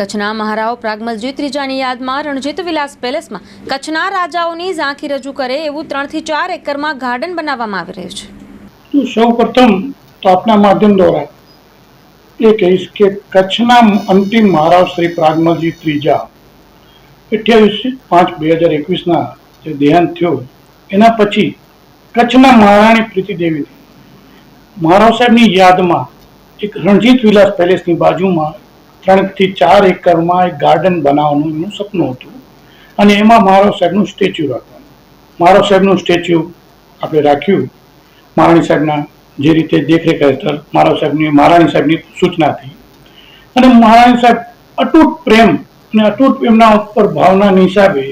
કચ્છના મહારાવ પ્રાગમલજી ત્રીજાની યાદમાં રણજીત વિલાસ પેલેસમાં કચ્છના રાજાઓની ઝાંખી રજૂ કરે એવું ત્રણથી ચાર એકરમાં ગાર્ડન બનાવવામાં આવી રહ્યું છે. સૌ પ્રથમ તો આપના માધ્યમ દ્વારા એ કહીશ કે કચ્છના અંતિમ મહારાવ શ્રી પ્રાગમલજી ત્રીજા અઠ્યાવીસ પાંચ બે હજાર એકવીસના જે દેહાંત થયો, એના પછી કચ્છના મહારાણી પ્રીતિદેવીને મહારાવ સાહેબની યાદમાં એક રણજીત વિલાસ પેલેસની બાજુમાં ત્રણથી ચાર એકરમાં એક ગાર્ડન બનાવવાનું એનું સપનું હતું. અને એમાં મારો સાહેબનું સ્ટેચ્યુ રાખવાનું. મારો સાહેબનું સ્ટેચ્યુ આપણે રાખ્યું. મહારાણી સાહેબના જે રીતે દેખરેખ હેઠળ મારો સાહેબની, મહારાણી સાહેબની સૂચનાથી અને મહારાણી સાહેબ અતૂટ પ્રેમ અને અતૂટ એમના ઉપર ભાવનાની હિસાબે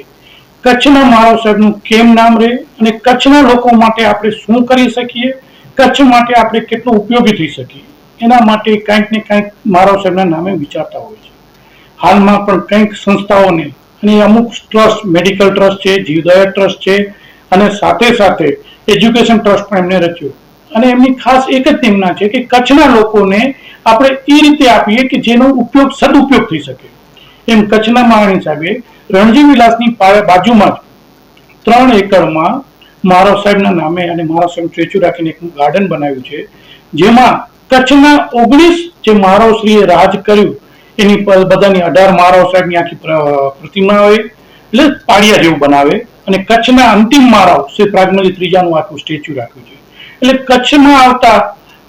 કચ્છના મારો સાહેબનું કેમ નામ રહે અને કચ્છના લોકો માટે આપણે શું કરી શકીએ? કચ્છ માટે આપણે કેટલું ઉપયોગી થઈ શકીએ? એના માટે કંઈક ને કંઈક મારો સાહેબના નામે વિચારતા હોય છે. હાલમાં પણ કંઈક સંસ્થાઓને અને અમુક ટ્રસ્ટ, મેડિકલ ટ્રસ્ટ છે, જીવદયા ટ્રસ્ટ છે અને સાથે સાથે એજ્યુકેશન ટ્રસ્ટ પણ એમને રચ્યો. અને એમની ખાસ એક જ તેમના છે કે કચ્છના લોકોને આપણે એ રીતે આપીએ કે જેનો ઉપયોગ સદુપયોગ થઈ શકે. એમ કચ્છના માણી સાહેબે રણજી વિલાસની બાજુમાં જ ત્રણ એકરમાં મારો સાહેબના નામે અને મારો સાહેબ સ્ટેચ્યુ રાખીને એક ગાર્ડન બનાવ્યું છે, જેમાં કચ્છના ઓગણીસ જે મહારાવશ્રીએ રાજ કર્યું, એની બધાની અઢાર મહારાવ સાહેબની આખી પ્રતિમા હોય, એટલે પાળિયા જેવું બનાવે. અને કચ્છના અંતિમ મહારાવ શ્રી પ્રાગમલી ત્રીજાનું આખું સ્ટેચ્યુ રાખ્યું છે. એટલે કચ્છમાં આવતા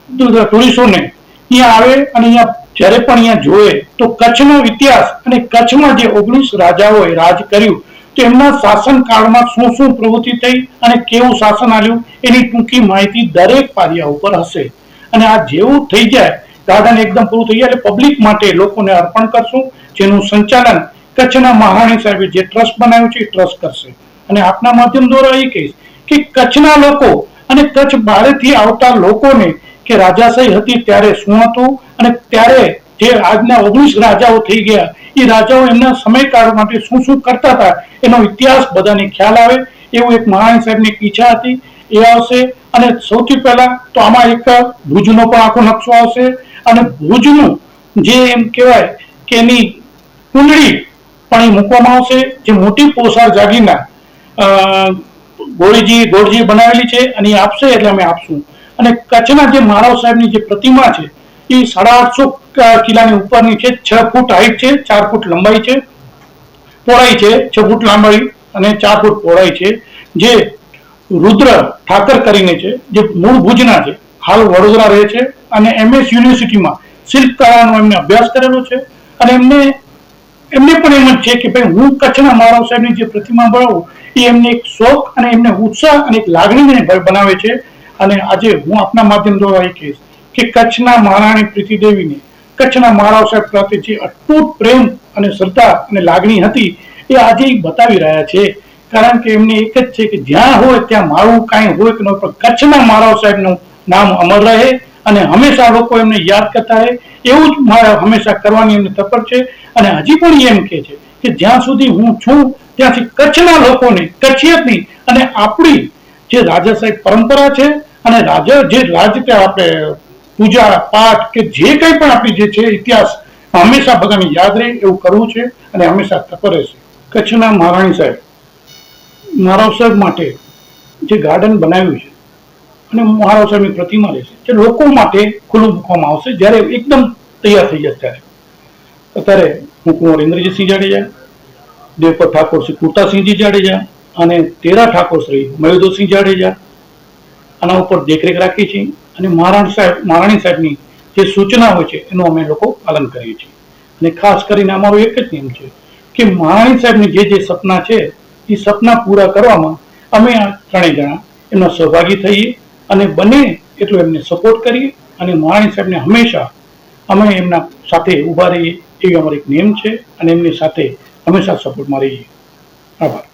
ટુરિસ્ટોને અહીંયા આવે અને અહીંયા જ્યારે પણ અહીંયા જોવે, તો કચ્છનો ઇતિહાસ અને કચ્છમાં જે ઓગણીસ રાજાઓએ રાજ કર્યું, તો એમના શાસનકાળમાં શું શું પ્રવૃત્તિ થઈ અને કેવું શાસન આવ્યું એની ટૂંકી માહિતી દરેક પારિયા ઉપર હશે. અને આ જેવું થઈ જાય, ગાર્ડન એકદમ પૂરું થઈ જાય એટલે પબ્લિક માટે લોકોને અર્પણ કરશું, જેનું સંચાલન કચ્છના મહારાણી સાહેબે જે ટ્રસ્ટ બનાવ્યું છે એ ટ્રસ્ટ કરશે. અને આપના માધ્યમ દ્વારા એ કહીશ કે કચ્છના લોકો અને કચ્છ બહારથી આવતા લોકોને કે રાજાશાહી હતી ત્યારે શું હતું અને ત્યારે જે આજના ઓગણીસ રાજાઓ થઈ ગયા, એ રાજાઓ એમના સમયકાળ માટે શું શું કરતા હતા, એનો ઇતિહાસ બધાને ખ્યાલ આવે, એવું એક મહારાણી સાહેબની ઈચ્છા હતી. એ આવશે. અને સૌથી પહેલા તો આમાં એક ભુજનો પણ આખો નકશો આવશે. અને ભુજનું જે એમ કહેવાય કે એની કુંડળી પણ એ મૂકવામાં આવશે. જે મોટી પોસાર જાગીના ગોળીજી, ગોળજી બનાવેલી છે અને એ આપશે એટલે અમે આપશું. અને કચ્છના જે મહારાવ સાહેબની જે પ્રતિમા છે, એ સાડા આઠસો કિલ્લાની ઉપરની છે. છ ફૂટ હાઈટ છે, ચાર ફૂટ લંબાઈ છે. પહોળાઈ છે, છ ફૂટ લાંબાઈ અને ચાર ફૂટ પહોળાઈ છે. જે રુદ્ર ઠાકર કરીને છે, જે મૂળ ભુજના છે, હાલ વડોદરા રહે છે અને એમએસ યુનિવર્સિટીમાં શિલ્પ કલાનો એમને અભ્યાસ કરેલો છે. અને એમને એમને પણ એમ જ છે કે ભાઈ હું કચ્છના મહારાવ સાહેબની જે પ્રતિમા બનાવું, એ એમને એક શોખ અને એમને ઉત્સાહ અને એક લાગણીને બનાવે છે. અને આજે હું આપના માધ્યમ દ્વારા એ કહીશ કે કચ્છના મહારાણી પ્રીતિદેવીને કચ્છના મહારાવ સાહેબ પ્રત્યે જે અટૂટ પ્રેમ અને શ્રદ્ધા અને લાગણી હતી, એ આજે બતાવી રહ્યા છે. કારણ કે એમને એક જ છે કે જ્યાં હોય ત્યાં મારું કાંઈ હોય કે ન પણ કચ્છના મહારાવ સાહેબનું નામ અમર રહે અને હંમેશા લોકો એમને યાદ કરતા રહે. એવું જ મારે હંમેશા કરવાની એમને તપર છે અને હજી પણ એમ કે છે કે જ્યાં સુધી હું છું, ત્યાંથી કચ્છના લોકોને, કચ્છિયતની અને આપણી જે રાજા સાહેબ પરંપરા છે અને રાજા જે રાજ આપણે પૂજા, પાઠ કે જે કંઈ પણ આપણી જે છે ઇતિહાસ, હંમેશા બધાને યાદ રહે એવું કરવું છે અને હંમેશા તપર રહેશે. કચ્છના મહારાણી સાહેબ. મહારાવ સાહેબ માટે જે ગાર્ડન બનાવ્યું છે અને મહારાવ સાહેબની પ્રતિમા રહેશે જે લોકો માટે ખુલ્લું મૂકવામાં આવશે જ્યારે એકદમ તૈયાર થઈ જશે ત્યારે. અત્યારે હું કુંવર ઇન્દ્રજીતસિંહ જાડેજા દેવપર ઠાકોર શ્રી કુર્તાસિંહજી જાડેજા અને તેરા ઠાકોર શ્રી મયુદોસિંહ જાડેજા, આના ઉપર દેખરેખ રાખી છે અને મહારાણ સાહેબ, મહારાણી સાહેબની જે સૂચના હોય છે, એનું અમે લોકો પાલન કરીએ છીએ. અને ખાસ કરીને અમારો એક જ નિયમ છે કે મહારાણી સાહેબની જે જે સપના છે એ સપના પૂરા કરવામાં અમે આ ત્રણેય જણા એમના સહભાગી થઈએ અને બને એટલું એમને સપોર્ટ કરીએ અને મહારાણી સાહેબને હંમેશા અમે એમના સાથે ઊભા રહીએ એવી અમારો એક નિયમ છે અને એમની સાથે હંમેશા સપોર્ટમાં રહીએ. આભાર.